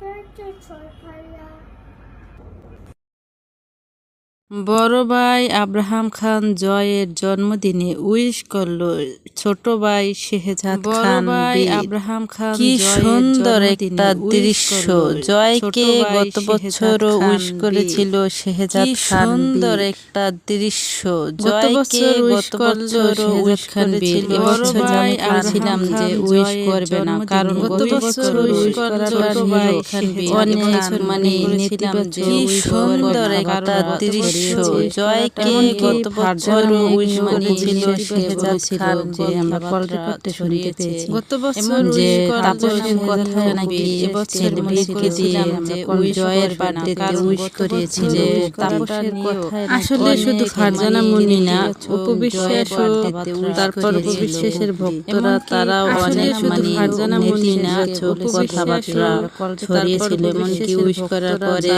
birthday party. বড় ভাই Abraham খান জয়ের জন্মদিনে উইশ করল ছোট ভাই শেহজাদ খান ভাই আব্রাহাম খান কি সুন্দর একটা দৃশ্য। জয়কে গত বছরও উইশ করেছিল শেহজাদ খান সুন্দর একটা দৃশ্য। জয়কে গত বছরও উইশ খান এবছর আমি ছিলাম যে উইশ করবে না। কারণ গত বছর উইশ করার ভাই অনেক মানে যে সুন্দর একটা দৃশ্য জয়কে গত বছর উইশ করেছিল শেহজাদ খান যে আমরা কল রেকর্ডে শুনতে পেয়েছি। গত বছর যে তাপসের কথা নাকি এবছর বীরকে দিয়ে জয়ের বার্থডেতে উইশ করিয়েছি যে তাপসের কথা আসলে শুধু ফারজানা মুনি না উপবিশ্বাস তারপর উপবিশ্বাসের ভক্তরা তারাও অনেক মানে ফারজানা মুনি না কথাবার্তা ছড়িয়েছিল। এমনকি উইশ করার পরে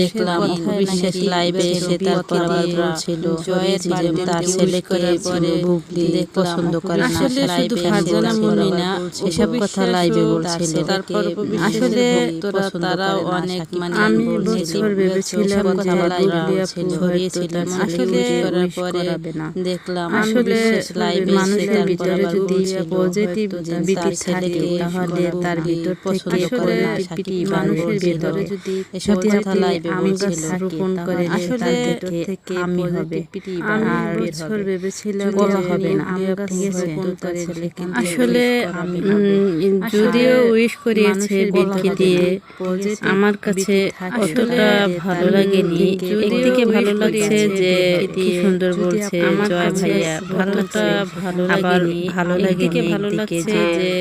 দেখলাম উপবিশ্বাস লাইভে এসে তারপর আবার বলছিল জয়ের যে তার ছেলেকে পরে বুবলি পছন্দ করে না শুধু মুনি না। এসব কথা লাইভে বলছিল তারপর আসলে তোরা তারাও অনেক মানে আমি বছর ভেবেছিলাম ছড়িয়েছিলাম আসলে পরে দেখলাম আসলে লাইভে মানুষের ভিতরে যদি পজিটিভ বিটি থাকে তাহলে তার ভিতর পছন্দ করে না মানুষের ভিতরে যদি এসব কথা লাইভে বলছিল রোপণ করে আসলে থেকে আমি হবে। আর বছর ভেবেছিলাম বলা হবে না আমরা ঠিক আছে আসলে যদিও উইশ করিয়েছে বিলকে দিয়ে আমার কাছে অতটা ভালো লাগেনি। একদিকে ভালো লাগছে যে কি সুন্দর বলছে জয় ভাইয়া ভালোটা ভালো আবার ভালো লাগে ভালো লাগছে যে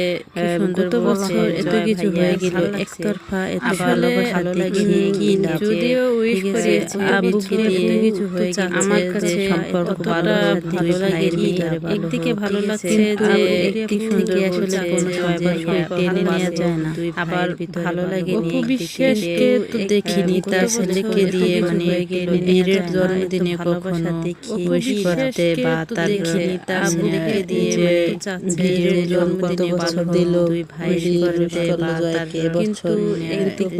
গত বছর এত কিছু হয়ে গেল একতরফা এত ভালো ভালো লাগেনি কি যদিও উইশ করিয়েছে আব্বুকে দিয়ে কিছু হয়ে গেছে আমার কাছে সম্পর্ক ভালো ভালো একদিকে ভালো লাগছে যে একদিক থেকে আসলে কোনো সবাই টেনে নেওয়া যায় না। আবার ভালো লাগেনি বিশ্বাসকে তো দেখিনি তার ছেলেকে দিয়ে মানে বীরের জন্মদিনে কখনো উইশ করতে বা তার তার ছেলেকে দিয়ে বীরের জন্ম কত বছর দিল দুই ভাই করতে বা তার কিন্তু একদিক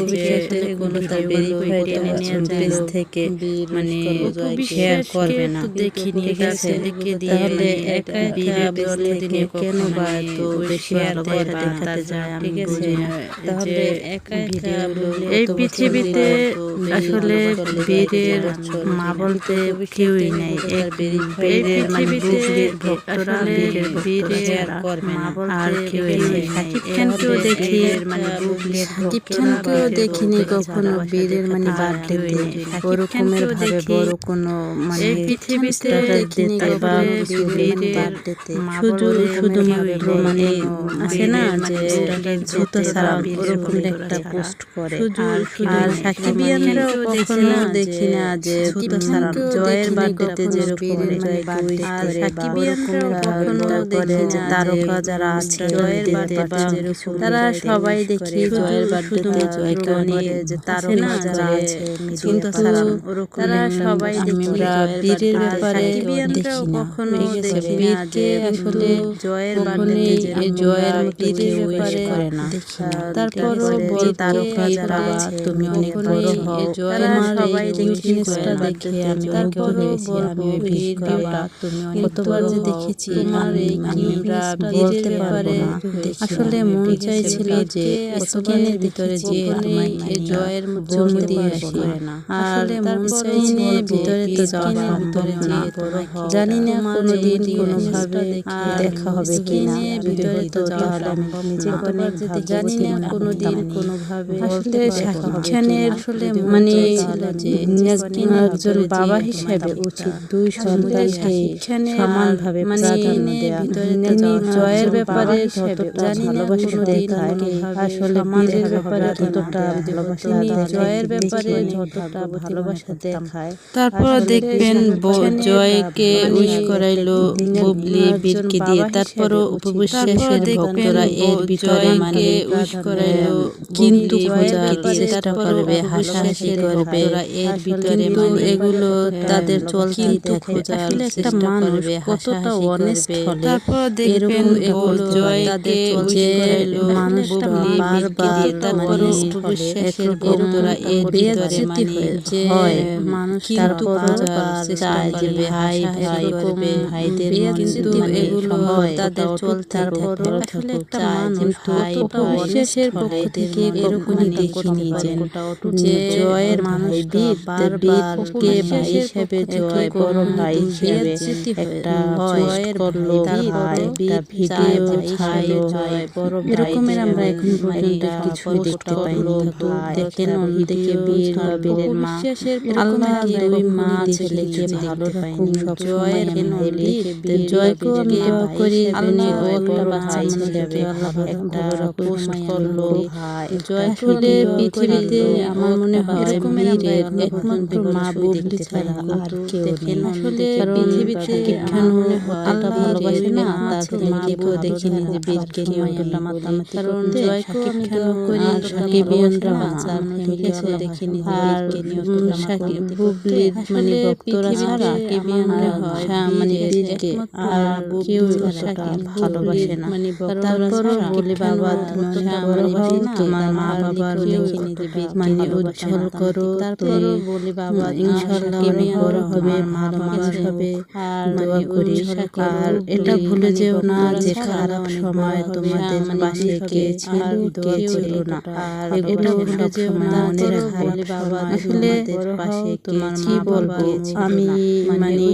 থেকে কোনো তার ভেরিফাইড পেজ থেকে মানে শেয়ার করবে না। দেখিনি তার ছেলেকে দিয়ে তাহলে একা জন্মদিনে কেন বা এত বেশি শেয়ার দেখাতে যায় ঠিক আছে তাহলে একা এই পৃথিবীতে আসলে বীরের মা বলতে কেউই নেই। এক বীরের মানে বুবলির ভক্তরা বীরের বীরের মা আর কেউই নেই সাকিব খানকেও দেখি মানে সাকিব খানকেও দেখিনি কখনো বীরের মানে ওরকমের বড় কোনো মানে পৃথিবীতে দিতে বা বীরের শুধু শুধুমাত্র মানে আছে না যে জুতো ছাড়া ওরকম একটা পোস্ট করে। আর সাকিবিয়ানরাও কখনো দেখি না যে জুতো ছাড়া জয়ের বার্থডেতে যেরকম আর সাকিবিয়ানরাও কখনো দেখি যে তারকা যারা আছে জয়ের বার্থডে তারা সবাই দেখি জয়ের বার্থডেতে জয়কে অনেক যে তারকা যারা আছে ছাড়া তারা সবাই দেখি বীরের ব্যাপারে দেখি না। কখনো দেখি বীরকে আসলে জয়ের বার্থডেতে জয়ের বীরের ব্যাপারে করে না। তারপরও বল তারকা যারা আছে তুমি অনেক বড় হও। জয়ের সবাই দেখি দেখে আমি মুগ্ধ হয়েছি আমি ওই ভিডিওটা তুমি কতবার যে দেখেছি আমার এই আমরা বলতে পারব না। আসলে মন চাইছিল যে স্ক্যানের ভিতরে যে আমি জয়ের জন্ম দিয়ে আসি। আর মন চাইছে ভিতরে তো যাওয়া সম্ভব না জানি না কোনোদিন কোনোভাবে দেখা হবে কিনা ভিতরে তো তাহলে আমি নিজে অনেক জানি না কোনোদিন কোনোভাবে আসলে শাকিব খানের আসলে মানে একজন বাবা হিসেবে উচিত দুই সন্তানকে সমানভাবে প্রাধান্য দেওয়া তিনি জয়ের ব্যাপারে যতটা ভালোবাসা দেখায় আসলে বীরের ব্যাপারে ততটা ভালোবাসা জয়ের ব্যাপারে যতটা ভালোবাসা দেখায় তারপর দেখবেন জয়কে উইশ করাইলো বুবলি বীরকে দিয়ে। তারপরও উপবিশ্বাসের ভক্তরা এর ভিতরে মানে উইশ করাইলো কিন্তু খোঁজার চেষ্টা করবে হাসাহাসি করবে। এর ভিতরে এগুলো তাদের চলতেই থাকে আসলে একটা মানুষ কতটা অনেস্ট হলে তারপর দেখবেন জয়কে যে মানুষটা বারবার তারপর উপবিশ্বাসের ভক্তরা এর ভিতরে মানে যে মানুষ তারপর চায় যে ভাই ভাই করবে ভাইদের কিন্তু এগুলো তাদের চলতে আসলে একটা মানুষ ভাই বিশেষের পক্ষ থেকে এরকমই দেখিনি যে জয়ের মানুষ বীরকে ভাই হিসেবে জয় বড় ভাই হিসেবে একটা জয়ের করল ভাই ভিডিও ছাড়লো এরকমের আমরা এখন পর্যন্ত কিছু দেখতে পাইনি। দেখেন অন্যদিকে বীর বা বীরের মা আল্লাহ দুই মা ছেলেকে ভালো পাইনি জয়ের হলি জয়কে করি আল্লাহ একটা বাচ্চা একটা পোস্ট করল জয় করলে পৃথিবীতে আমার মনে হয় বীরের একমাত্র মা বুবলি ছাড়া আর কেউ দেখেন আসলে পৃথিবীতে কেন অতটা ভালোবাসে না তার মাকে কেউ দেখিনি যে বীরকে নিয়ে অতটা মাতামাতি কারণ জয়কে আমি দোয়া করি? আছে দেখিনি আর সাকিব বুবলির মানে ভক্তরা ছাড়া সাকিবিয়ানরা হয় মানে বীরকে আর কেউ অতটা ভালোবাসে না। মানে তারপরও বলি বাবা তোমার মা বাবার মানে উজ্জ্বল করো। তারপরও বলি বাবা ইনশাআল্লাহ অনেক বড় হবে ভালো মানুষ হবে দোয়া করি। আর এটা ভুলে যেও না যে খারাপ সময় তোমাদের পাশে কে ছিল কে ছিল না। আর এটা ভুলে যেও না মনে রাখা আসলে পাশে কে কি বলব? আমি মানে